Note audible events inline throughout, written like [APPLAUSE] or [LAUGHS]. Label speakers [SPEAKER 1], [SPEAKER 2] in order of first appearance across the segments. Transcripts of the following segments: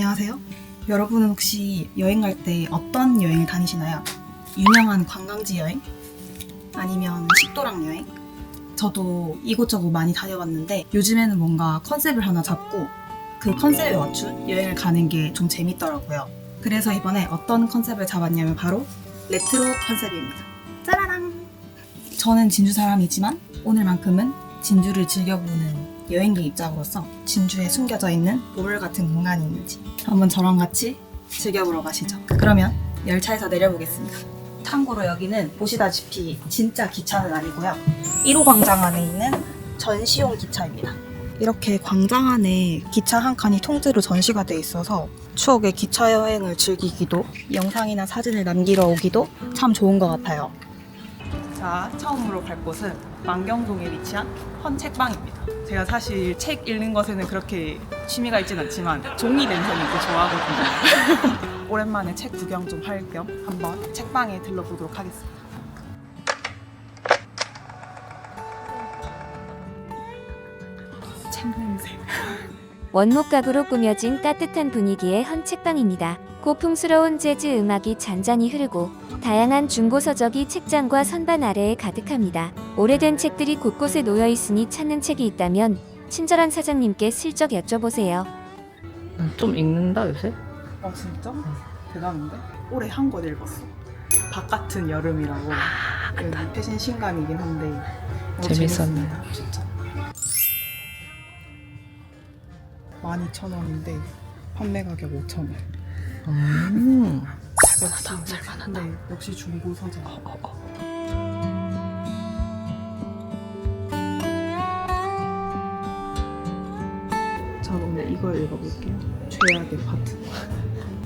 [SPEAKER 1] 안녕하세요. 여러분은 혹시 여행 갈 때 어떤 여행을 다니시나요? 유명한 관광지 여행? 아니면 식도락 여행? 저도 이곳저곳 많이 다녀봤는데 요즘에는 뭔가 컨셉을 하나 잡고 그 컨셉에 맞춘 여행을 가는 게 좀 재밌더라고요. 그래서 이번에 어떤 컨셉을 잡았냐면 바로 레트로 컨셉입니다. 짜라랑! 저는 진주 사람이지만 오늘만큼은 진주를 즐겨보는 여행객 입장으로서 진주에 숨겨져 있는 보물 같은 공간이 있는지 한번 저랑 같이 즐겨보러 가시죠. 그러면 열차에서 내려보겠습니다. 참고로 여기는 보시다시피 진짜 기차는 아니고요. 1호 광장 안에 있는 전시용 기차입니다. 이렇게 광장 안에 기차 한 칸이 통째로 전시가 돼 있어서 추억의 기차 여행을 즐기기도 영상이나 사진을 남기러 오기도 참 좋은 것 같아요. 자, 처음으로 갈 곳은 만경동에 위치한 헌책방입니다. 제가 사실 책 읽는 것에는 그렇게 취미가 있진 않지만 종이 냄새는 또 좋아하거든요. [LAUGHS] 오랜만에 책 구경 좀 할 겸 한번 책방에 들러보도록 하겠습니다.
[SPEAKER 2] 원목 가구로 꾸며진 따뜻한 분위기의 헌책방입니다. 고풍스러운 재즈 음악이 잔잔히 흐르고 다양한 중고 서적이 책장과 선반 아래에 가득합니다. 오래된 책들이 곳곳에 놓여 있으니 찾는 책이 있다면 친절한 사장님께 슬쩍 여쭤보세요.
[SPEAKER 3] 좀 읽는다 요새?
[SPEAKER 1] 아 진짜? 대단한데? 올해 한 권 읽었어. 바깥은 여름이라고. 그 패션 신간이긴 한데 너무
[SPEAKER 3] 재밌었네.
[SPEAKER 1] 재밌습니다, 진짜. 12,000원인데 판매 가격 5,000원.
[SPEAKER 3] 음.
[SPEAKER 1] 역시
[SPEAKER 3] 살만하다.
[SPEAKER 1] 네, 역시 중고 서점. 저 오늘 이걸 읽어볼게요. 최악의 파트.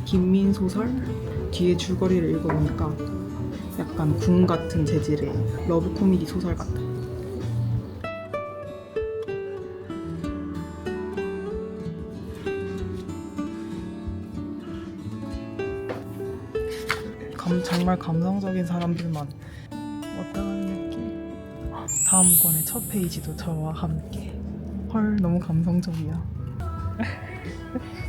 [SPEAKER 1] 김민 소설 뒤에 줄거리를 읽어보니까 약간 궁 같은 재질의 러브 코미디 소설 같아. 감, 정말 감성적인 사람들만 어떠한 느낌? 다음 권의 첫 페이지도 저와 함께. 헐, 너무 감성적이야. [LAUGHS]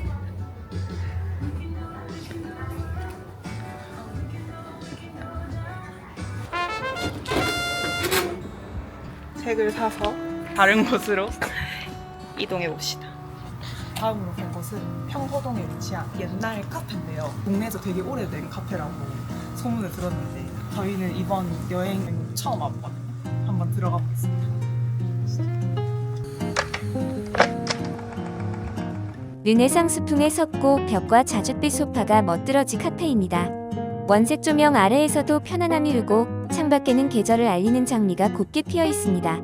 [SPEAKER 1] 책을 사서 다른 곳으로 [LAUGHS] 이동해 봅시다. 다음으로 갈 곳은 평서동에 위치한 옛날 카페인데요. 동네에서 되게 오래된 카페라고 소문을 들었는데 저희는 이번 여행 처음 와봤거든요. 한번 들어가 보겠습니다.
[SPEAKER 2] 르네상 스 풍의 석고 벽과 자줏빛 소파가 멋들어진 카페입니다. 원색 조명 아래에서도 편안함이 흐르고 창밖에는 계절을 알리는 장미가 곱게 피어 있습니다.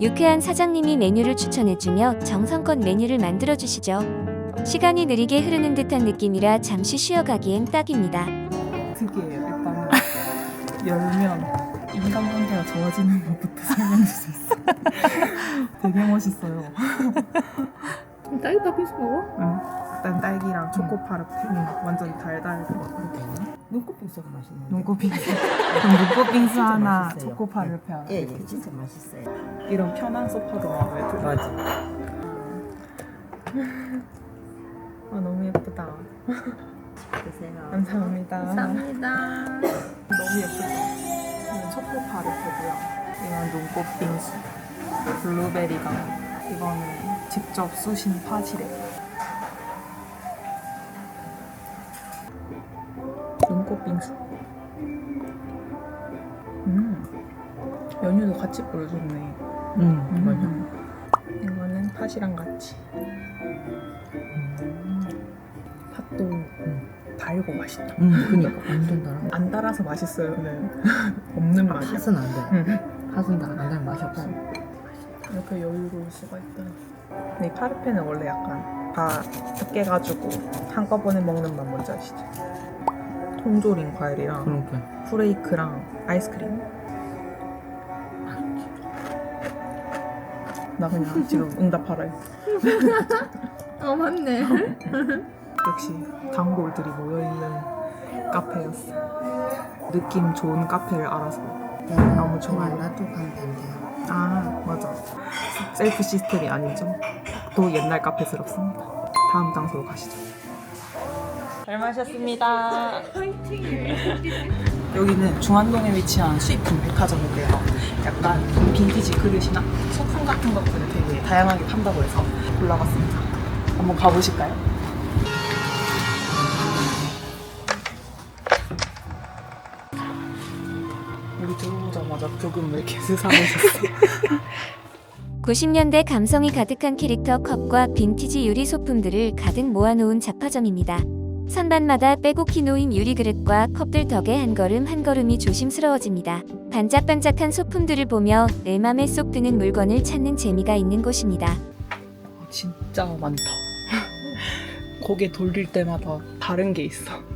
[SPEAKER 2] 유쾌한 사장님이 메뉴를 추천해주며 정성껏 메뉴를 만들어 주시죠. 시간이 느리게 흐르는 듯한 느낌이라 잠시 쉬어가기엔 딱입니다.
[SPEAKER 1] 특이해요. 열면 인간관계가 좋아지는 것부터 설명해 줄수 있어. 되게 멋있어요.
[SPEAKER 3] 딸기가 비슷 먹어?
[SPEAKER 1] 응. 일단 딸기랑 초코파르페 완전 달달하거든요.
[SPEAKER 4] 눈꽃빙수가 맛있네.
[SPEAKER 1] 눈꽃빙수. 눈꽃빙수 하나,
[SPEAKER 4] 맛있어요.
[SPEAKER 1] 초코파르페 하나.
[SPEAKER 4] 예, 예, 진짜 맛있어요.
[SPEAKER 1] 이런 편한 소파도 마음에 들어.
[SPEAKER 4] 맞아.
[SPEAKER 1] 아 너무 예쁘다.
[SPEAKER 4] 드세요.
[SPEAKER 1] 감사합니다.
[SPEAKER 3] 감사합니다.
[SPEAKER 1] 너무 예쁘죠? 이건 초코파르페고요. 이건 눈꽃 빙수. 블루베리가. 이거는 직접 쑤신 파지래. 눈꽃 빙수. 음. 연유도 같이 뿌려줬네.
[SPEAKER 3] 응 맞아.
[SPEAKER 1] 이거는 팥이랑 같이. 달고 맛있다.
[SPEAKER 3] 응 그니까 완전 달아.
[SPEAKER 1] 안 달아서 맛있어요는 [LAUGHS] 없는 맛이야.
[SPEAKER 3] 팥은 안 돼.
[SPEAKER 1] 응.
[SPEAKER 3] 팥은 다안달 맛이 없어.
[SPEAKER 1] 이렇게 여유로울 수가 있다. 근데 이 파르페는 원래 약간 다 으깨가지고 한꺼번에 먹는 맛 뭔지 아시죠? 통조림 과일이랑
[SPEAKER 3] 그러니까.
[SPEAKER 1] 프레이크랑 아이스크림. 나 그냥 지금 응답하라 했어. [LAUGHS]
[SPEAKER 3] 어 맞네. [LAUGHS]
[SPEAKER 1] 역시 단골들이 모여있는 카페였어. 느낌 좋은 카페를 알아서 너무 좋아요.
[SPEAKER 4] 나도 된대요.
[SPEAKER 1] 아 맞아 셀프 시스템이 아니죠 또 옛날 카페스럽습니다 다음 장소로 가시죠 잘 마셨습니다. [LAUGHS] 여기는 중안동에 위치한 수입품 백화점인데요. 약간 빈티지 그릇이나 소품 같은 것들을 되게 다양하게 판다고 해서 골라봤습니다. 한번 가보실까요? 우리 들어오자마자 조금 왜 이렇게 세상해졌어?
[SPEAKER 2] 90년대 [LAUGHS] 감성이 가득한 캐릭터 컵과 빈티지 유리 소품들을 가득 모아놓은 잡화점입니다. 선반마다 빼곡히 놓인 유리 그릇과 컵들 덕에 한 걸음 한 걸음이 조심스러워집니다. 반짝반짝한 소품들을 보며 내 맘에 쏙 드는 물건을 찾는 재미가 있는 곳입니다.
[SPEAKER 1] 진짜 많다. [LAUGHS] 고개 돌릴 때마다 다른 게 있어.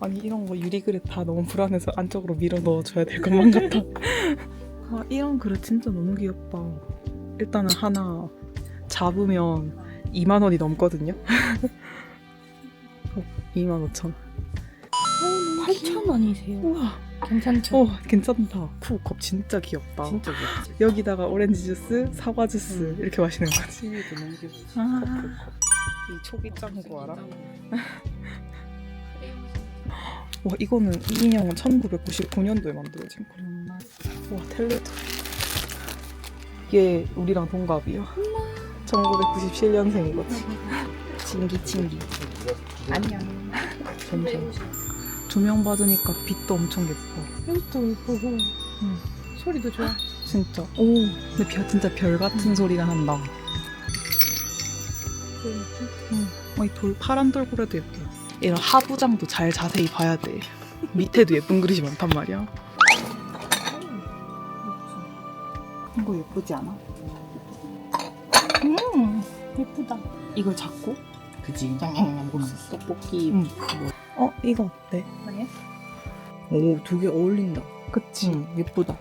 [SPEAKER 1] 아니 이런 거 유리 그릇 다 너무 불안해서 안쪽으로 밀어 넣어줘야 될 것만 같아. [LAUGHS] 아 이런 그릇 진짜 너무 귀엽다. 일단은 하나 잡으면 2만 원이 넘거든요. [LAUGHS] 어, 2만 5천 원.
[SPEAKER 3] 8천 원이세요.
[SPEAKER 1] 우와,
[SPEAKER 3] 괜찮죠?
[SPEAKER 1] 어 괜찮다. 푸컵 진짜 귀엽다.
[SPEAKER 4] 진짜 귀엽지.
[SPEAKER 1] 여기다가 오렌지 주스, 사과 주스 이렇게 마시는 거지.
[SPEAKER 4] 시위도 너무 귀엽지.
[SPEAKER 1] 아. 이 초기 짱구
[SPEAKER 4] 컵.
[SPEAKER 1] 알아? [LAUGHS] 와 이거는 이 인형은 1999년도에 만들어진 거야. 와 텔레도. 얘 우리랑 동갑이야. 1997년생이거든. 칭기 칭기. 안녕. 점점 [LAUGHS] 조명 받으니까 빛도 엄청 예뻐.
[SPEAKER 3] 여기도 예쁘고 소리도 좋아. [GASPS]
[SPEAKER 1] 진짜. 오. 근데 별, 진짜 별 같은 소리가 난다. 어, 이 돌, 파란 돌고래도 예뻐요. 이런 하부장도 잘 자세히 봐야 돼. 밑에도 예쁜 그릇이 많단 말이야. 이거 예쁘지 않아? 음, 예쁘다. 이걸 잡고?
[SPEAKER 4] 그지. 떡볶이.
[SPEAKER 1] 응. 어, 이거 어때?
[SPEAKER 4] 오두 개 어울린다.
[SPEAKER 1] 그치?
[SPEAKER 4] 응 예쁘다.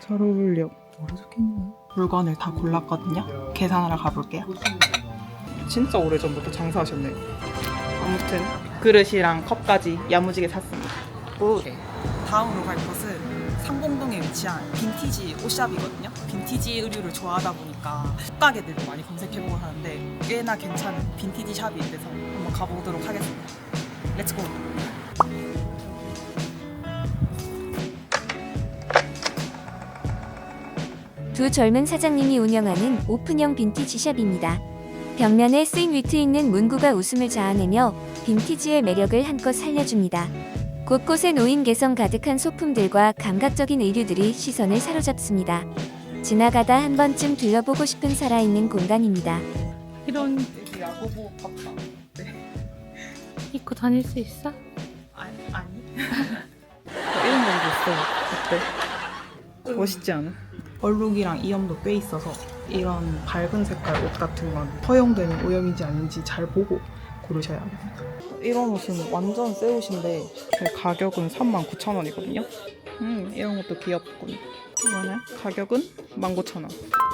[SPEAKER 1] 잘 어울려.
[SPEAKER 4] 뭐라 적혀있네.
[SPEAKER 1] 물건을 다 골랐거든요. 계산하러 가볼게요. 진짜 오래전부터 장사하셨네요. 아무튼 그릇이랑 컵까지 야무지게 샀습니다. 굿. 다음으로 갈 곳은 상봉동에 위치한 빈티지 옷샵이거든요. 빈티지 의류를 좋아하다 보니까 옷가게들도 많이 검색해보고 하는데 꽤나 괜찮은 빈티지 샵이 있대서 한번 가보도록 하겠습니다. 렛츠고!
[SPEAKER 2] 두 젊은 사장님이 운영하는 오픈형 빈티지 샵입니다. 벽면에 쓰인 위트 있는 문구가 웃음을 자아내며 빈티지의 매력을 한껏 살려줍니다. 곳곳에 놓인 개성 가득한 소품들과 감각적인 의류들이 시선을 사로잡습니다. 지나가다 한 번쯤 들려보고 싶은 살아있는 공간입니다.
[SPEAKER 3] 이런
[SPEAKER 1] 야구부 봤다.
[SPEAKER 3] 입고 다닐 수 있어?
[SPEAKER 1] 아니, 아니. [LAUGHS] 이런 것도 있어. 어때? 멋있지 않아? 얼룩이랑 이염도 꽤 있어서 이런 밝은 색깔 옷 같은 건 허용되는 오염인지 아닌지 잘 보고 고르셔야 합니다. 이런 옷은 완전 새 옷인데 제 가격은 39,000원이거든요. 음, 이런 것도 귀엽군. 이거는 가격은 19,000원.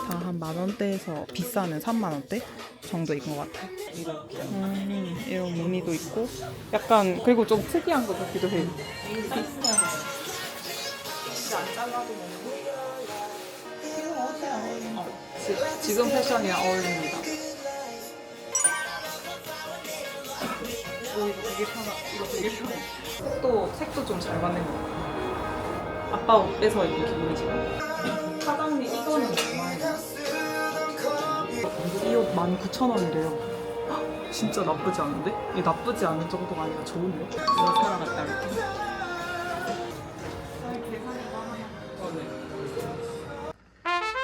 [SPEAKER 1] 다 한 만원대에서 비싸면 3만원대 정도인 것 같아요. 이렇게. 음, 이런 무늬도 있고 약간 그리고 좀 특이한 것 같기도 해요. 지금 패션이랑 어울립니다. 오, 이거 되게 편하. 이거 되게 편해. 색도 색도 좀 잘 맞는 것 같아. 아빠 옷 빼서 입은 기분이 지금. 사장님 이거는 얼마예요? 이옷 19,000원이래요. 진짜 나쁘지 않은데? 이게 나쁘지 않은 정도가 아니라 좋은데? 이거 사러 갔다 올게.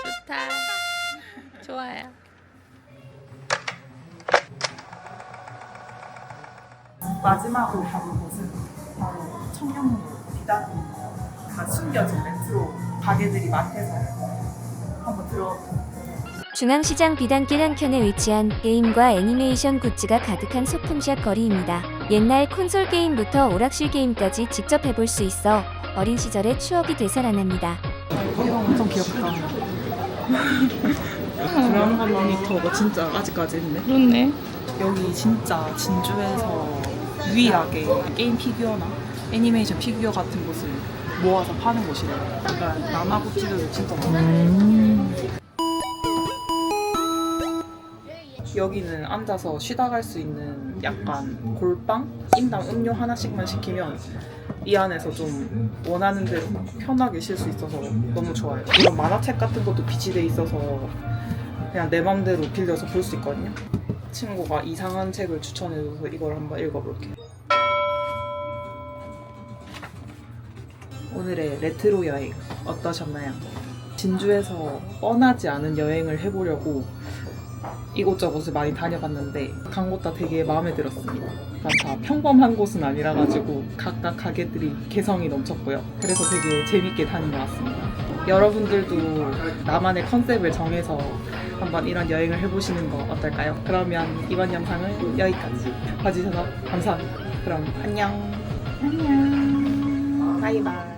[SPEAKER 3] 좋다. 좋아요.
[SPEAKER 1] 마지막으로 가볼 곳은 바로 청량로 비단입니다. 다 숨겨진 레트로 가게들이 많대서 한번 들어.
[SPEAKER 2] 중앙시장 비단길 한켠에 위치한 게임과 애니메이션 굿즈가 가득한 소품샵 거리입니다. 옛날 콘솔 게임부터 오락실 게임까지 직접 해볼 수 있어 어린 시절의 추억이 되살아납니다.
[SPEAKER 1] 이거 엄청 귀엽다. 브라운관 모니터가 진짜 아직까지 있네.
[SPEAKER 3] 그렇네.
[SPEAKER 1] 여기 진짜 진주에서 유일하게 게임 피규어나 애니메이션 피규어 같은 곳을 모아서 파는 곳이래요. 그러니까 나마고치들도 진짜 많아요.
[SPEAKER 5] 여기는 앉아서 쉬다 갈 수 있는 약간 골방? 인당 음료 하나씩만 시키면 이 안에서 좀 원하는 대로 편하게 쉴 수 있어서 너무 좋아요. 이런 만화책 같은 것도 비치돼 있어서 그냥 내 맘대로 빌려서 볼 수 있거든요. 친구가 이상한 책을 추천해줘서 이걸 한번 읽어볼게요. 오늘의 레트로 여행 어떠셨나요? 진주에서 뻔하지 않은 여행을 해보려고 이곳저곳을 많이 다녀봤는데 간 곳 다 되게 마음에 들었습니다. 다 평범한 곳은 아니라 가지고 각각 가게들이 개성이 넘쳤고요. 그래서 되게 재밌게 다닌 것 같습니다. 여러분들도 나만의 컨셉을 정해서 한번 이런 여행을 해보시는 거 어떨까요? 그러면 이번 영상은 여기까지 봐주셔서 감사합니다. 그럼 안녕. 안녕. 바이바이.